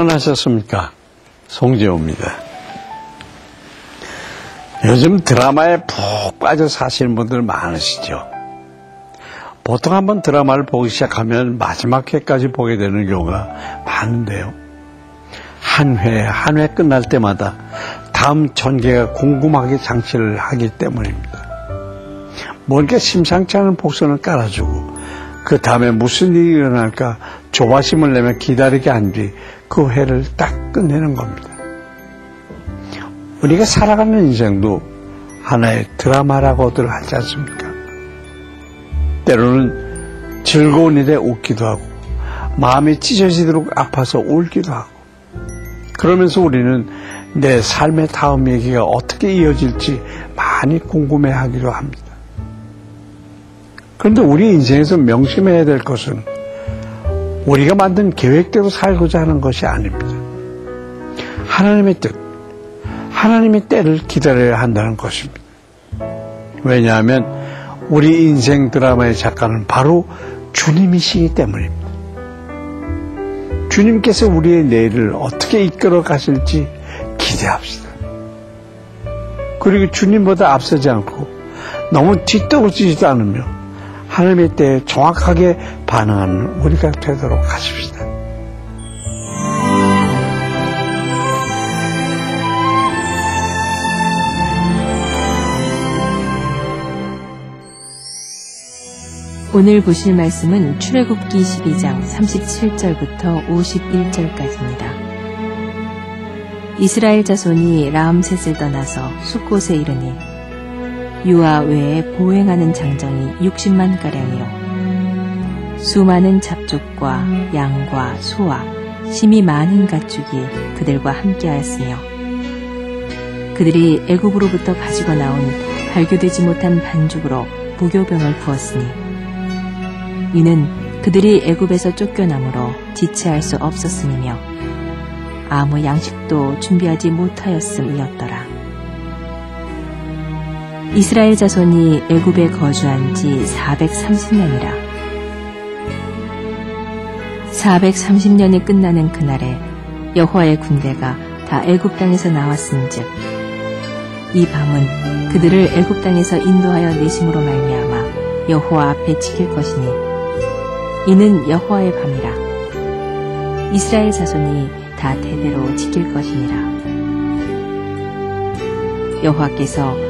평안하셨습니까? 송재호입니다. 요즘 드라마에 푹 빠져 사시는 분들 많으시죠? 보통 한번 드라마를 보기 시작하면 마지막 회까지 보게 되는 경우가 많은데요. 한 회, 한 회 끝날 때마다 다음 전개가 궁금하게 장치를 하기 때문입니다. 뭔가 심상치 않은 복선을 깔아주고 그 다음에 무슨 일이 일어날까 조바심을 내며 기다리게 한 뒤 그 회를 딱 끝내는 겁니다. 우리가 살아가는 인생도 하나의 드라마라고들 하지 않습니까? 때로는 즐거운 일에 웃기도 하고 마음이 찢어지도록 아파서 울기도 하고 그러면서 우리는 내 삶의 다음 얘기가 어떻게 이어질지 많이 궁금해 하기도 합니다. 그런데 우리 인생에서 명심해야 될 것은 우리가 만든 계획대로 살고자 하는 것이 아닙니다. 하나님의 뜻, 하나님의 때를 기다려야 한다는 것입니다. 왜냐하면 우리 인생 드라마의 작가는 바로 주님이시기 때문입니다. 주님께서 우리의 내일을 어떻게 이끌어 가실지 기대합시다. 그리고 주님보다 앞서지 않고 너무 뒤떨어지지도 않으며 하나님의 때에 정확하게 반응하는 우리가 되도록 하십시다. 오늘 보실 말씀은 출애굽기 12장 37절부터 51절까지입니다. 이스라엘 자손이 라암셋을 떠나서 숲곳에 이르니 유아 외에 보행하는 장정이 60만 가량이요 수많은 잡족과 양과 소와 심이 많은 가축이 그들과 함께하였으며 그들이 애굽으로부터 가지고 나온 발교되지 못한 반죽으로 무교병을 부었으니 이는 그들이 애굽에서 쫓겨나므로 지체할 수 없었음이며 아무 양식도 준비하지 못하였음이었더라. 이스라엘 자손이 애굽에 거주한 지 430년이라. 430년이 끝나는 그날에 여호와의 군대가 다 애굽 땅에서 나왔은즉 이 밤은 그들을 애굽 땅에서 인도하여 내심으로 말미암아 여호와 앞에 지킬 것이니 이는 여호와의 밤이라 이스라엘 자손이 다 대대로 지킬 것이니라 여호와께서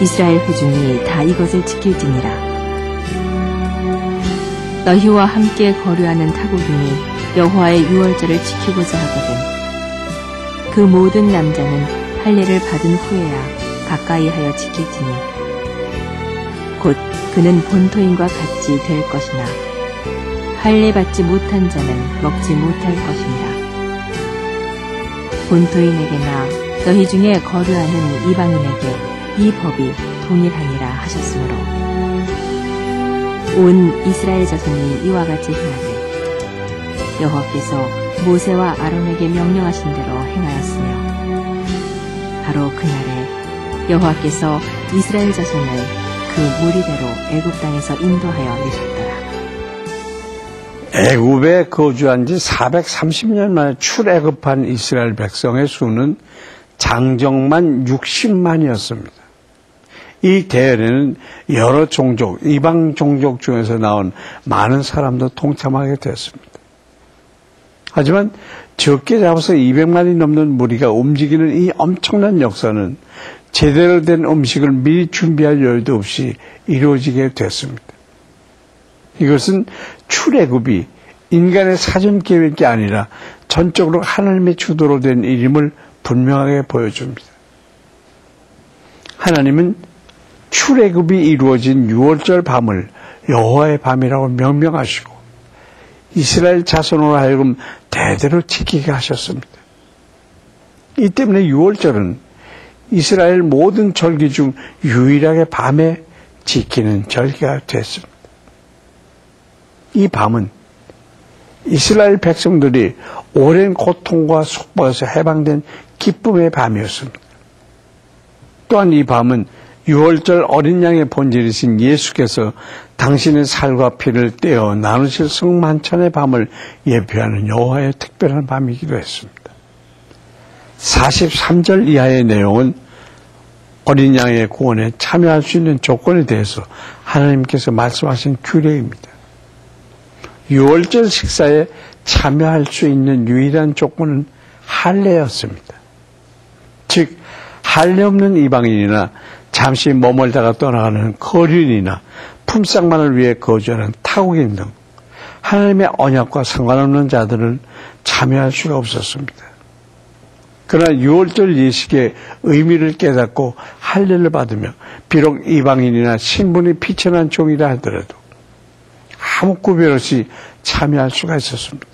이스라엘 회중이 다 이것을 지킬지니라. 너희와 함께 거류하는 타국인이 여호와의 유월절을 지키고자 하거든. 그 모든 남자는 할례를 받은 후에야 가까이 하여 지킬지니 곧 그는 본토인과 같이 될 것이나 할례 받지 못한 자는 먹지 못할 것이니라. 본토인에게나 너희 중에 거류하는 이방인에게 이 법이 동일하니라 하셨으므로 온 이스라엘 자손이 이와 같이 행하되 여호와께서 모세와 아론에게 명령하신 대로 행하였으며 바로 그날에 여호와께서 이스라엘 자손을 그 무리대로 애굽 땅에서 인도하여 내셨더라. 애굽에 거주한 지 430년 만에 출애굽한 이스라엘 백성의 수는 장정만 60만이었습니다. 이 대회에는 여러 종족, 이방 종족 중에서 나온 많은 사람도 동참하게 됐습니다. 하지만 적게 잡아서 200만이 넘는 무리가 움직이는 이 엄청난 역사는 제대로 된 음식을 미리 준비할 여유도 없이 이루어지게 됐습니다. 이것은 출애굽이 인간의 사전 계획이 아니라 전적으로 하나님의 주도로 된 일임을 분명하게 보여줍니다. 하나님은 출애굽이 이루어진 6월절 밤을 여호와의 밤이라고 명명하시고 이스라엘 자손으로 하여금 대대로 지키게 하셨습니다. 이 때문에 6월절은 이스라엘 모든 절기 중 유일하게 밤에 지키는 절기가 됐습니다. 이 밤은 이스라엘 백성들이 오랜 고통과 속박에서 해방된 기쁨의 밤이었습니다. 또한 이 밤은 6월절 어린 양의 본질이신 예수께서 당신의 살과 피를 떼어 나누실 성만찬의 밤을 예표하는 여호와의 특별한 밤이기도 했습니다. 43절 이하의 내용은 어린 양의 구원에 참여할 수 있는 조건에 대해서 하나님께서 말씀하신 규례입니다. 6월절 식사에 참여할 수 있는 유일한 조건은 할례였습니다. 즉 할례 없는 이방인이나 잠시 머물다가 떠나가는 거린이나 품삯만을 위해 거주하는 타국인 등 하나님의 언약과 상관없는 자들은 참여할 수가 없었습니다. 그러나 6월절 예식의 의미를 깨닫고 할례를 받으며 비록 이방인이나 신분이 피천한 종이라 하더라도 아무 구별 없이 참여할 수가 있었습니다.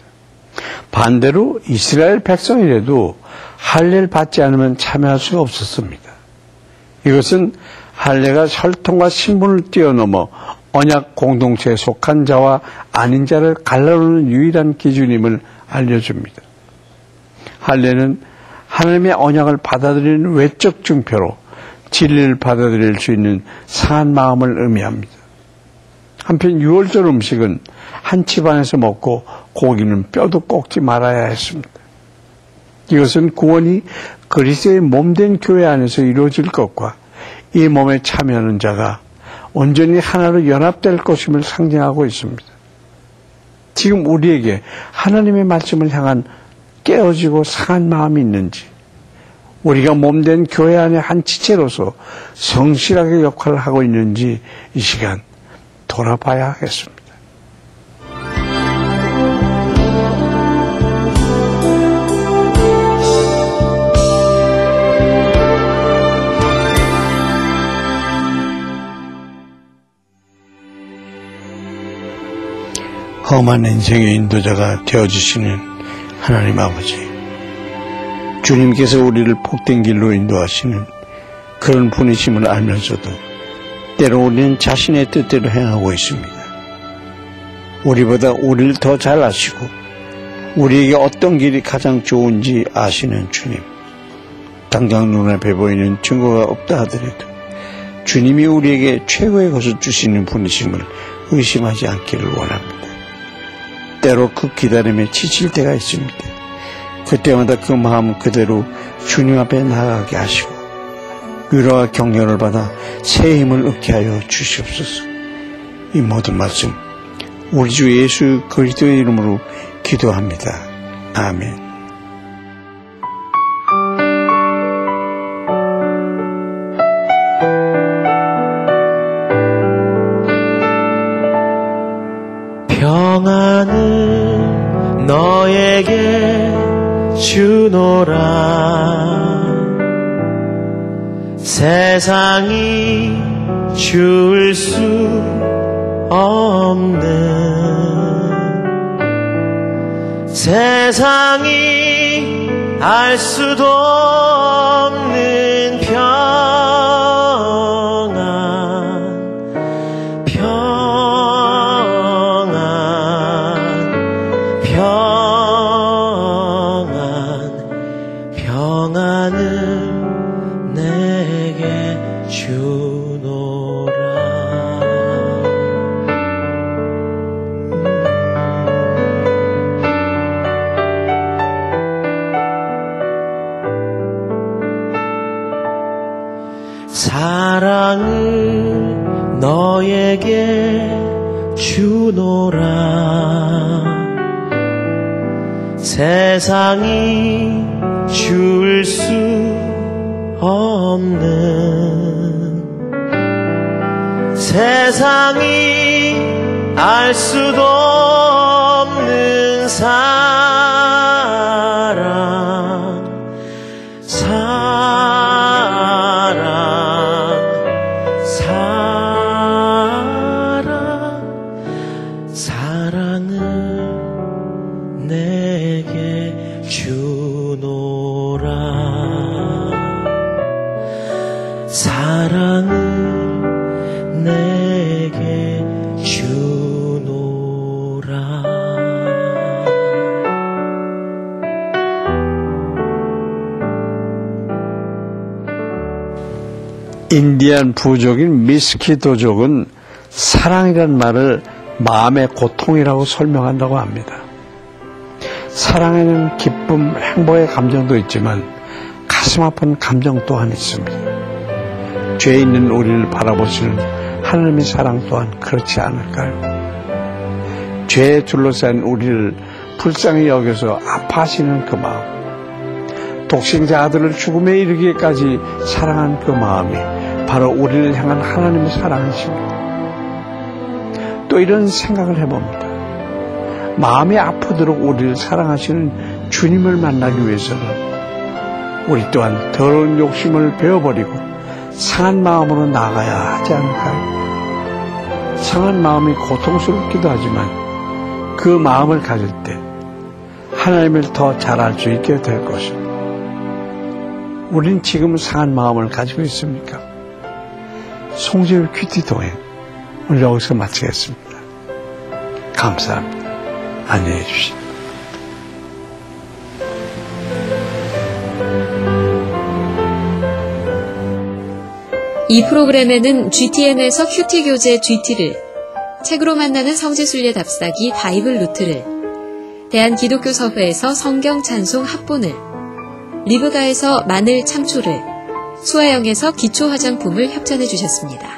반대로 이스라엘 백성이라도 할례를 받지 않으면 참여할 수가 없었습니다. 이것은 할례가 혈통과 신분을 뛰어넘어 언약 공동체에 속한 자와 아닌 자를 갈라놓는 유일한 기준임을 알려줍니다. 할례는 하나님의 언약을 받아들이는 외적 증표로 진리를 받아들일 수 있는 상한 마음을 의미합니다. 한편 6월절 음식은 한 집안에서 먹고 고기는 뼈도 꺾지 말아야 했습니다. 이것은 구원이 그리스도의 몸된 교회 안에서 이루어질 것과 이 몸에 참여하는 자가 온전히 하나로 연합될 것임을 상징하고 있습니다. 지금 우리에게 하나님의 말씀을 향한 깨어지고 상한 마음이 있는지, 우리가 몸된 교회 안의 한 지체로서 성실하게 역할을 하고 있는지 이 시간 돌아봐야 하겠습니다. 험한 인생의 인도자가 되어주시는 하나님 아버지. 주님께서 우리를 복된 길로 인도하시는 그런 분이심을 알면서도 때로 우리는 자신의 뜻대로 행하고 있습니다. 우리보다 우리를 더 잘 아시고 우리에게 어떤 길이 가장 좋은지 아시는 주님. 당장 눈앞에 보이는 증거가 없다 하더라도 주님이 우리에게 최고의 것을 주시는 분이심을 의심하지 않기를 원합니다. 때로 그 기다림에 지칠 때가 있습니다. 그때마다 그 마음 그대로 주님 앞에 나가게 하시고 위로와 격려를 받아 새 힘을 얻게 하여 주시옵소서. 이 모든 말씀 우리 주 예수 그리스도의 이름으로 기도합니다. 아멘. 너에게 주노라. 세상이 줄 수 없는 세상이 알 수도 너에게 주노라. 세상이 줄 수 없는 세상이 알 수도 없는 사 인디안 부족인 미스키도족은 사랑이란 말을 마음의 고통이라고 설명한다고 합니다. 사랑에는 기쁨, 행복의 감정도 있지만 가슴 아픈 감정 또한 있습니다. 죄 있는 우리를 바라보시는 하나님의 사랑 또한 그렇지 않을까요? 죄에 둘러싼 우리를 불쌍히 여겨서 아파하시는 그 마음. 독생자 아들을 죽음에 이르기까지 사랑한 그 마음이 바로 우리를 향한 하나님의 사랑이십니다. 또 이런 생각을 해봅니다. 마음이 아프도록 우리를 사랑하시는 주님을 만나기 위해서는 우리 또한 더러운 욕심을 베어버리고 상한 마음으로 나가야 하지 않을까요? 상한 마음이 고통스럽기도 하지만 그 마음을 가질 때 하나님을 더 잘 알 수 있게 될 것입니다. 우린 지금 상한 마음을 가지고 있습니까? 송재율 큐티 동행 오늘 여기서 마치겠습니다. 감사합니다. 안녕히 계십시오. 이 프로그램에는 GTN에서 큐티 교재 GT를, 책으로 만나는 성지순례 답사기 바이블 루트를, 대한기독교서회에서 성경 찬송 합본을, 리브가에서 마늘 참초를, 수아영에서 기초 화장품을 협찬해 주셨습니다.